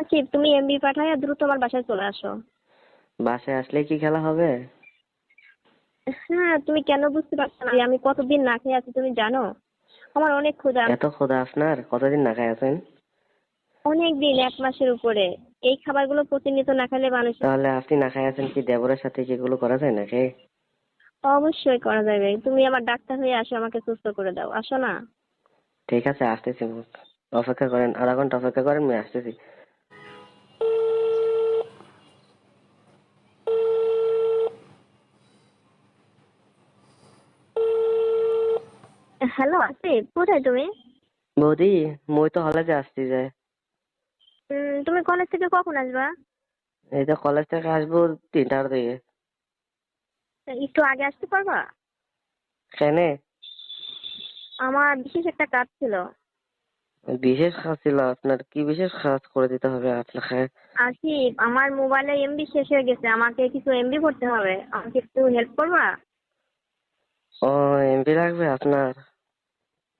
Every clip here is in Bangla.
সাকিব তুমি এমবি পাঠায় দ্রুত আমার বাসায় চলে আসো? বাসায় আসলে কি খেলা হবে? হ্যাঁ তুমি কেন বুঝতে পারছ না আমি কতদিন না খেয়ে আছি তুমি জানো? আমার অনেক ক্ষুধা। এত খোদা আপনার? কতদিন না খাই আছেন? অনেক দিন এক মাসের উপরে। এই খাবারগুলো প্রতিনিয়ত না খেলে মানুষ তাহলে আপনি না খাই আছেন কি দেবরের সাথে কি এগুলো করা যায় নাকি? অবশ্যই করা যাবে। তুমি আমার ডাক্তার হয়ে আসো আমাকে সুস্থ করে দাও। আসো না। ঠিক আছে আসতেছি। অপেক্ষা করেন আধা ঘণ্টা অপেক্ষা করেন আমি আসতেছি। হ্যালো আসিফ কোথায় তুমি? বৌদি মই তো কলেজে আসছি যে। উম, তুমি কলেজ থেকে কখন আসবা? এই তো কলেজ থেকে আসব তিনটার দিকে। একটু আগে আসতে পারবা? কেনে? আমার বিশেষ একটা কাজ ছিল। বিশেষ কাজ ছিল? আপনার কি বিশেষ কাজ করে দিতে হবে আপনাকে? আসিফ আমার মোবাইলে এমবি শেষ হয়ে গেছে। আমাকে কিছু এমবি করতে হবে। আমাকে একটু হেল্প করবা? ও এমপি লাগবে আপনার?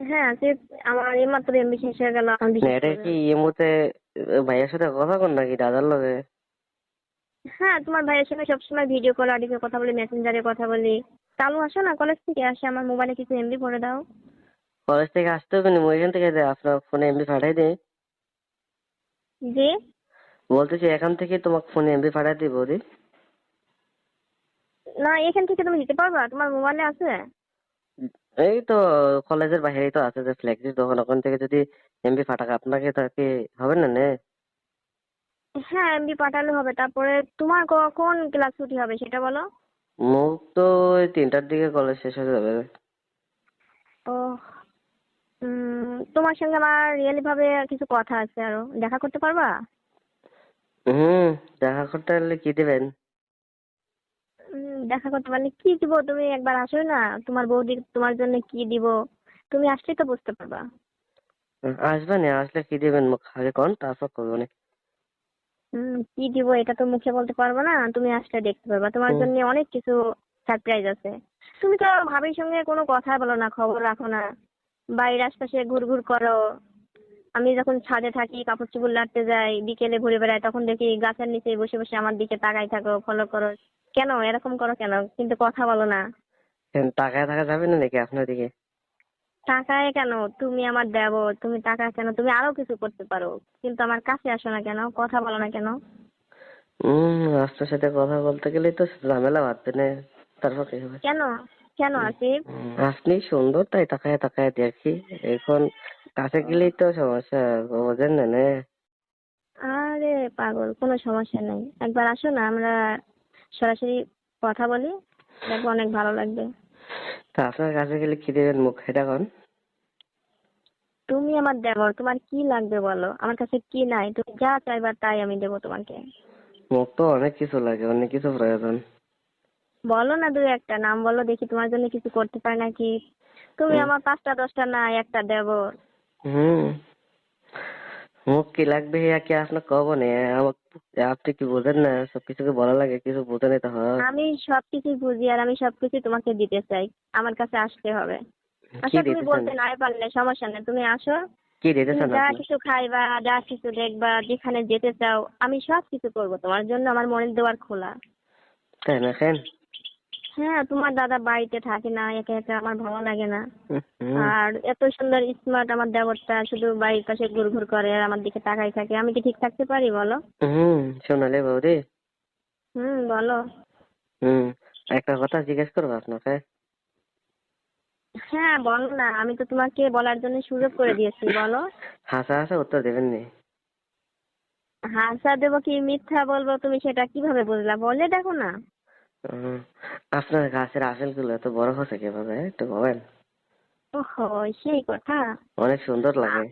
হ্যাঁ আসিফ আমার এইমাত্র এমবি শেষ হয়ে গেল এটা। কি ভাইয়ের সাথে কথা কর নাকি দাদার লগে? হ্যাঁ তোমার ভাইয়ের সঙ্গে সবসময় ভিডিও কল অডিও কথা বলি মেসেঞ্জারে কথা বলি। আসো না কলেজ থেকে আসে আমার মোবাইলে কিছু এমবি ভরে দাও। কলেজ থেকে আসতে হবে না মই এখান থেকে দে আপনার ফোনে এমবি পাঠাই দিই জি বলতেছি এখান থেকে তোমাকে ফোনে এমবি পাঠাই দিই বৌদি। না এখান থেকে তুমি দিতে পারবা? তোমার মোবাইলে আছে? এই তো কলেজের বাইরেই তো আছে যে ফ্লেক্সির দোকান ওখান থেকে যদি এমবি পাঠাক আপনাকে তাকে হবে না নে? হ্যাঁ এমবি পাঠালে হবে তারপরে তোমার কখন ক্লাস ছুটি হবে সেটা বলো? মুখ তো ওই তিনটার দিকে কলেজ শেষ হয়ে যাবে। ও উম, তোমার সঙ্গে আমার রিয়েলি ভাবে কিছু কথা আছে আরও। দেখা করতে পারবা? হুম দেখা করতে হলে কি দিবেন? দেখা করতে পারলে কি দিব? তুমি একবার আসো না। তোমার বৌদি তোমার জন্য কি দিব? তুমি আসলে তো বুঝতে পারবা। আসবে না আসলে কি দিবেন আগে কোন তারপর করব না কি দিব এটা তো মুখে বলতে পারব না তুমি আসলে দেখতে পারবা। তোমার জন্য অনেক কিছু সারপ্রাইজ আছে। তুমি তো ভাবির সঙ্গে কোনো কথা বলো না খবর রাখো না। বাড়ির আশপাশে ঘুরঘুর করো। আমি যখন ছাদে থাকি কাপড় চোপড় লাটতে যাই বিকেলে ঘুরে বেড়াই তখন দেখি গাছের নিচে বসে বসে আমার দিকে তাকাই থাকো ফলো করো। কেন? এরকম করো কেন? কিন্তু কথা বলো না। টাকায় থাকা যাবে না নাকি আপনার দিকে? টাকায় কেন? তুমি আমার দেব তুমি টাকা কেন? তুমি আরও কিছু করতে পারো। কিন্তু আমার কাছে আসো না কেন? কথা বলো না কেন? হম আপনার সাথে কথা বলতে গেলেই তো ঝামেলা বাঁধবে না। তারপর কি হবে? কেন? কেন আসিফ আপনি সুন্দর তাই তাকায় তাকায় দেখি। এখন কাছে গেলেই তো সমস্যা বোঝেন নে? আরে পাগল কোনো সমস্যা নেই। একবার আসো না আমরা সরাসরি কথা বলি দেখব অনেক ভালো লাগবে। তা আপনার কাছে গেলে কি দেবেন মুখ এটা কোন? তুমি আমার দেবর তোমার কি লাগবে বলো? আমার কাছে কি নাই তুমি যা চাইবা তাই আমি দেবো তোমাকে। মুখ তো অনেক কিছু লাগে অনেক কিছু প্রয়োজন। বলো না দু একটা নাম বলো দেখি তোমার জন্য কিছু করতে পারি নাকি? তুমি আমার পাঁচটা দশটা না একটা দেবর। হুম। মুখ কি লাগবে কি আপনার কব না আমাকে আপনি কি বোঝেন না? সব কিছুকে বলা লাগে কিছু বুঝে নিতে হয়। আমি সবকিছু বুঝি আর আমি সবকিছু তোমাকে দিতে চাই। আমার কাছে আসতে হবে। আচ্ছা তুমি বলতে নাই পারলে সমস্যা নেই। তুমি আসো। কি তুমি দিতেছেন যা কিছু খাইবা যা কিছু দেখবা যেখানে যেতে চাও আমি সব কিছু করব। তোমার জন্য আমার মনের দুয়ার খোলা। তাই না হ্যাঁ তোমার দাদা বাড়িতে থাকে না একা একা আমার ভালো লাগে না। আর এত সুন্দর স্মার্ট আমার দেবরটা শুধু বাড়ির পাশে ঘুরঘুর করে আর আমার দিকে তাকাই থাকে। আমি কি ঠিক থাকতে পারি বলো? হুম সোনালি বৌদি। হুম বলো। হুম একটা কথা জিজ্ঞেস করব আপনাকে? হ্যাঁ বলো না আমি তো তোমাকে বলার জন্য সুযোগ করে দিয়েছি বলো। হাসা হাসা উত্তর দেবেন নি? হাসা দেবো কি মিথ্যা বলব তুমি সেটা কীভাবে বুঝলা? বলে দেখো না। আপনার গাছের আপেলগুলো এত বড় হচ্ছে কীভাবে? একটু বলেন। ওহো সেই কথা? অনেক সুন্দর লাগে।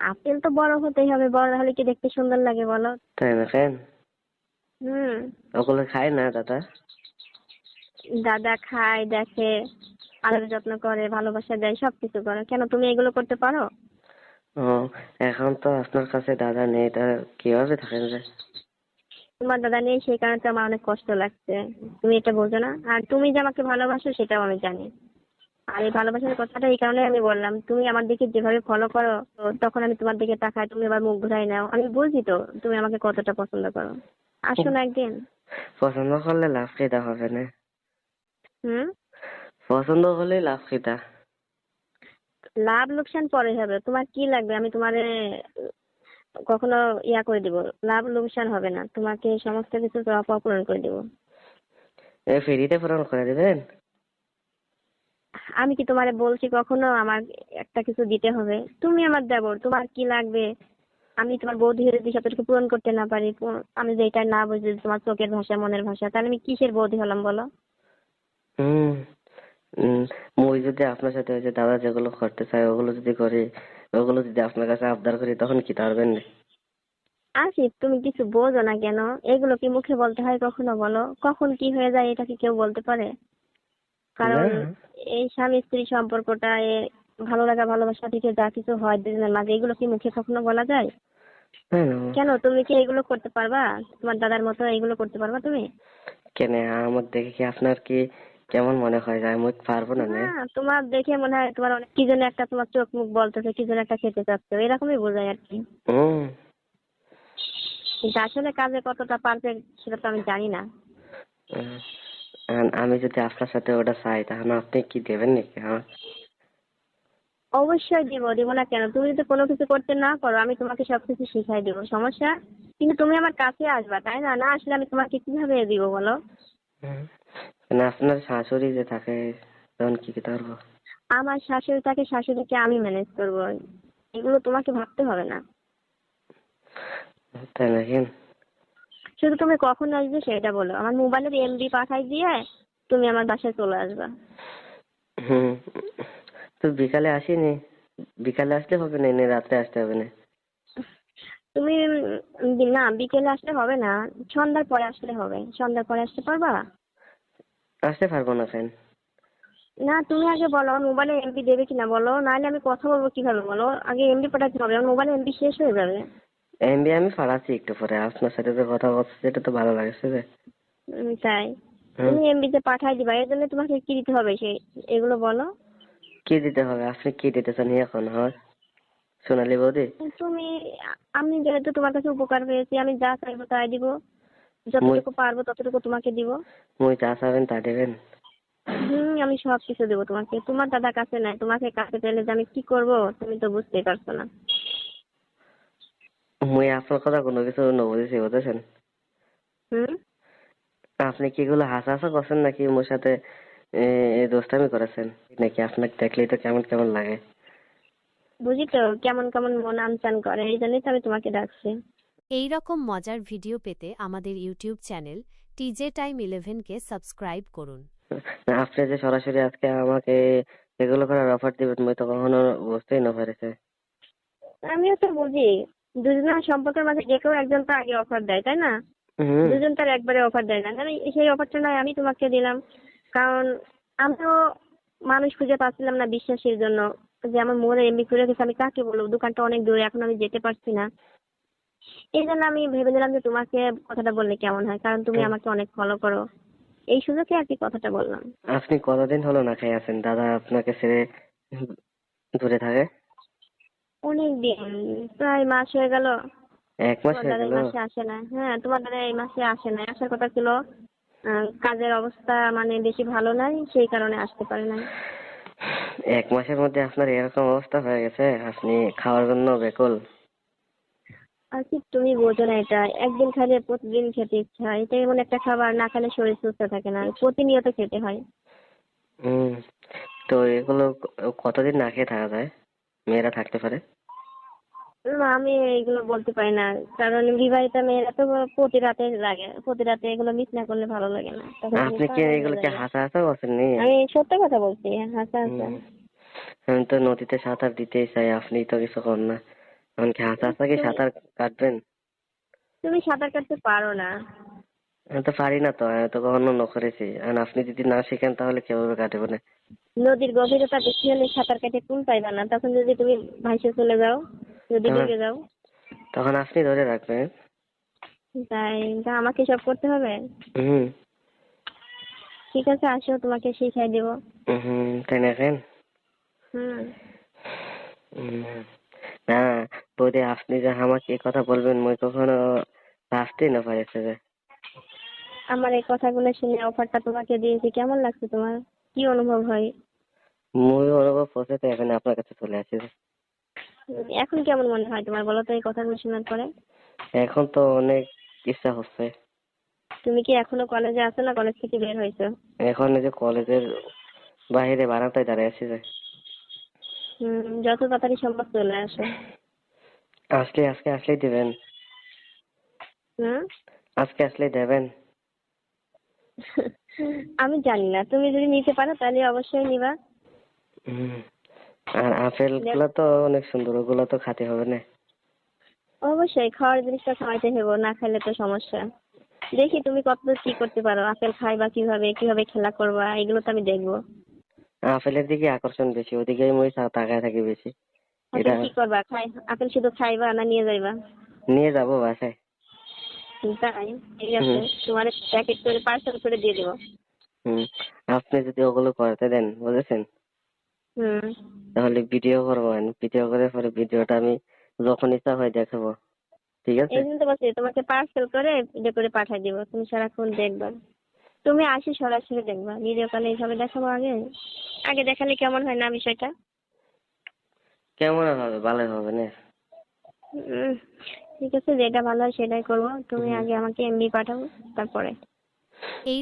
আপেল তো বড় হতেই হবে বড় হলে কি দেখতে সুন্দর লাগে বলো? তাই না কেন হুম। ওগুলো খায় না দাদা? দাদা খায় দেখে আদর যত্ন করে ভালোবাসা দেয় সবকিছু করে। কেন তুমি এগুলো করতে পারো? ও এখন তো আপনার কাছে দাদা নেই তা কীভাবে থাকেন যে? তোমার দাদা নেই সেই কারণে তো আমার অনেক কষ্ট লাগছে। তুমি এটা বোঝো না। আর তুমি যে আমাকে ভালোবাসো সেটাও আমি জানি। আর এই ভালোবাসার কথাটা এই কারণে আমি বললাম তুমি আমার দিকে যেভাবে ফলো করো তখন আমি তোমার দিকে তাকাই তুমি আবার মুখ ঘুরাই নাও। আমি বুঝি তো তুমি আমাকে কতটা পছন্দ করো। আসো না একদিন। পছন্দ করলে লাভ কেটা হবে না। হুম? পছন্দ হলে লাভ কেটা লাভ লোকসান পরে হবে। তোমার কি লাগবে? আমি তোমারে কখনো ইয়া করে দিব লাভ লোকসান হবে না। তোমাকে সমস্ত কিছু চাওয়া পূরণ করে দিব। ফ্রিতে পূরণ করে দিবেন? আমি কি তোমারে বলছি কখনো? আমার একটা কিছু দিতে হবে। তুমি আমার দেবর তোমার কি লাগবে? আমি তোমার বৌদি হয়ে যদি সবটুকু পূরণ করতে না পারি আমি যেটা না বুঝি তোমার চোখের ভাষা মনের ভাষা তাহলে আমি কিসের বৌদি হলাম বলো? হুম মুই যদি আপনার সাথে ওই যে দাদা যেগুলো করতে চাই ওগুলো যদি করি ওগুলো যদি আপনার কাছে আবদার করি তখন কি পারবেন আসিফ তুমি কিছু বোঝো না কেন? এগুলো কি মুখে বলতে হয় কখনো বলো? কখন কি হয়ে যায় এটা কি কেউ বলতে পারে? কারণ এই স্বামী স্ত্রী সম্পর্কটা এ ভালো লাগা ভালোবাসা থেকে যা কিছু হয় দুজনের মাঝে এগুলো কি মুখে কখনো বলা যায়? কেন? তুমি কি এগুলো করতে পারবা? তোমার দাদার মতো এগুলো করতে পারবা তুমি? কেন? আমার দেখে কি আপনার কি কেমন মনে হয় যে আমি পারব না না তোমার দেখে মনে হয় তোমার অনেক কি যেন একটা তোমার চোখ মুখ বলতেছে কি যেন একটা খেতে চাচ্ছ এরকমই বোঝায় আর কি। কিন্তু আসলে কাজে কতটা পারফেক্ট সেটা তো আমি জানি না। আমি যদি আপনার সাথে ওটা চাই তাহলে আপনি কি দেবেন নাকি আমার অবশ্যই দিব দিব না কেন? তুমি যদি কোনো কিছু করতে না পারো আমি তোমাকে সবকিছু শিখাই দিব সমস্যা? কিন্তু তুমি আমার কাছে আসবা তাই না? না আসলে আমি তোমাকে কীভাবে দিব বলো? হুম। না আপনার শাশুড়ি যে থাকে তখন কি করতে পারব আমার শাশুড়ি থাকে শাশুড়িকে আমি ম্যানেজ করব। এগুলো তোমাকে ভাবতে হবে না। তাই নাকি? শুধু তুমি কখন আসবে সেটা বলো। আমার মোবাইলের এমবি পাঠাই দিয়ে তুমি আমার বাসায় চলে আসবা। হুম। তো বিকালে আসিনি? বিকালে আসলে হবে না এনে রাত্রে আসতে হবে না? তুমি না বিকেলে আসলে হবে না। সন্ধ্যার পরে আসলে হবে। সন্ধ্যার পরে আসতে পারবা? আসতে পারব না কেন না তুমি আগে বলো আমার মোবাইলে এমবি দেবে কিনা বলো? নাহলে আমি কথা বলব কীভাবে বলো? আগে এমবি পাঠাতে হবে আমার মোবাইলে এমবি শেষ হয়ে যাবে। এমবি আমি পাঠাচ্ছি একটু পরে আপনার সাথে যে কথা বলছি সেটা তো ভালো লাগছে যে। তাই। তুমি এমবিতে পাঠাই দিবা এর জন্য তোমাকে কি দিতে হবে সে এগুলো বলো। কি দিতে হবে? আপনি কি দিতে চান? এখন হয়? সোনালি বৌদি? তুমি আমি যেহেতু তোমার কাছে উপকার পেয়েছি আমি যা চাইব তাই দিব। যতটুকু পারব ততটুকু তোমাকে দিব। মুই যা চাবেন তা দেবেন। হুম আমি সব কিছু দেবো তোমাকে। তোমার দাদা কাছে নাই তোমাকে কাছে পেলে যে আমি কি করব তুমি তো বুঝতেই পারছ না। মুই আপনার কথা কোনো কিছু নবুঝেছি বুঝেছেন? হুম? আপনি কি এগুলো হাসা হাসা করছেন নাকি মোর সাথে দোস্তামি করেছেন? নাকি আপনাকে দেখলেই তো কেমন কেমন লাগে? বুঝি তো কেমন কেমন মন আনচান করে এই জন্যই তো আমি তোমাকে ডাকছি। এই রকম মজার ভিডিও পেতে আমাদের ইউটিউব চ্যানেল টিজে টাইম ইলেভেনকে সাবস্ক্রাইব করুন। আপনি যে সরাসরি আজকে আমাকে এগুলো করার অফার দিবেন মুই তো কখনো বুঝতেই না পারেছে। আমিও তো বুঝি। দুজনের সম্পর্কের মাঝে যে কেউ একজন তো আগে অফার দেয় তাই না? দুজন তার একবারে অফার দেয় না। কারণ সেই অফারটা নয় আমি তোমাকে দিলাম। কারণ আমিও মানুষ খুঁজে পাচ্ছিলাম না বিশ্বাসের জন্য। যে আমার মোড়ে এমবি খুলে গেছে আমি কাকে বলব? দোকানটা অনেক দূরে এখন আমি যেতে পারছি না। এই জন্য আমি ভেবে নিলাম যে তোমাকে কথাটা বললে কেমন হয় কারণ তুমি আমাকে অনেক ফলো করো। এই সুযোগে আর কি কথাটা বললাম। আপনি কতদিন হলো না খেয়ে আছেন? দাদা আপনাকে ছেড়ে দূরে থাকে? অনেক দিন প্রায় মাস হয়ে গেল। এক মাস হয়ে গেল? মাসে আসে না। হ্যাঁ তোমার দাদা এই মাসে আসে না। আসার কথা ছিল কাজের অবস্থা মানে বেশি ভালো নাই সেই কারণে আসতে পারে নাই। এক মাসের মধ্যে আপনার এরকম অবস্থা হয়ে গেছে? আপনি খাওয়ার জন্য বেকুল আর কি তুমি বোঝো না এটা। একদিন খাইলে প্রতিদিন খেতে ইচ্ছা হয়। এটা এমন একটা খাবার না খেলে শরীর সুস্থ থাকে না। প্রতিনিয়ত খেতে হয়। হুম তো এগুলো কতদিন না খেয়ে থাকা যায়? মেয়েরা থাকতে পারে? না, আমি এগুলো বলতে পারি না। কারণ বিবাহিত মেয়েরা তো প্রতি রাতে লাগে প্রতি রাতে এগুলো মিস না করলে ভালো লাগে না। আপনি কি এগুলো কি হাসা হাসা করছেন নি? আমি সত্য কথা বলছি হাসা হাসা। আমি তো নদীতে সাঁতার দিতেই চাই। আপনি তো কিছু কর না। এমনকি হাসা হাসা কি সাঁতার কাটবেন? তুমি সাঁতার কাটতে পারো না। আমি তো পারি না তো আমি তো কখনো ন করেছি আর আপনি যদি না শিখেন তাহলে কীভাবে কাটবে না? নদীর গভীরতা বেশি হলে সাঁতার কেটে কুল পাইবা না? তখন যদি তুমি ভাইসে চলে যাও যদি। ডুবে যাও। তখন আপনি ধরে রাখবেন। তাই তা আমাকে সব করতে হবে? হুম। ঠিক আছে আসো তোমাকে শিখাই দেবো। হুম তাই হুম। হুম, না বৌদি আপনি যে আমাকে এই কথা বলবেন মই কখনো ভাবতেই না পারিছে যে আমার এই কথাগুলো শুনে অফারটা তোমাকে দিয়েছি কেমন লাগছে তোমার? কি অনুভব হয়? মই অনুভব করছে তো এখন আপনার কাছে চলে আসি। এখন কেমন মনে হয় তোমার? বলো তো এই কথাগুলো শোনার পরে। এখন তো অনেক ইচ্ছা হচ্ছে। তুমি কি এখনও কলেজে আছো না কলেজ থেকে বের হয়েছো? এখন এই যে কলেজের বাইরে বারান্দায় দাঁড়িয়ে আছি যে। হুম যত তাড়াতাড়ি সম্ভব চলে আসো। আসলে আজকে আসলেই দিবেন। আজকে আসলেই দেবেন। আমি জানি না তুমি যদি নিতে পারো তাহলে অবশ্যই নিবা। আর আপেলগুলো তো অনেক সুন্দর ওগুলো তো খাতে হবে না। অবশ্যই খাওয়ার জিনিসটা খাওয়াইতে হবে না খাইলে তো সমস্যা। দেখি তুমি কতদূর কি করতে পারো আপেল খাইবা কীভাবে কীভাবে খেলা করবা এগুলো তো আমি দেখব। আপেলের দিকে আকর্ষণ বেশি ওদিকে তা- তাকায় থাকি বেশি। এটা কি করবা? খাই শুধু খাইবা না নিয়ে যাইবা? নিয়ে যাব বাসায়। তাই? ঠিক আছে তোমার প্যাকেট করে পার্সেল করে দিয়ে দেবো। হুম আপনি যদি ওগুলো করতে দেন বুঝেছেন? হুম। তাহলে ভিডিও করব ভিডিও করে পরে ভিডিওটা আমি যখন ইচ্ছা হয় দেখাবো। ঠিক আছে? এই তো বলছি তোমাকে পার্সেল করে ভিডিও করে পাঠিয়ে দিব। তুমি সারাক্ষণ দেখবা। তুমি আসি সরাসরি দেখবা। ভিডিও কলে এইভাবে দেখাবো আগে? আগে দেখালে কেমন হয় না বিষয়টা? কেমন আর হবে? ভালো হবে না। ঠিক আছে যেটা ভালো হয় সেটাই করব। তুমি আগে আমাকে এমবি পাঠাও তারপরে। এই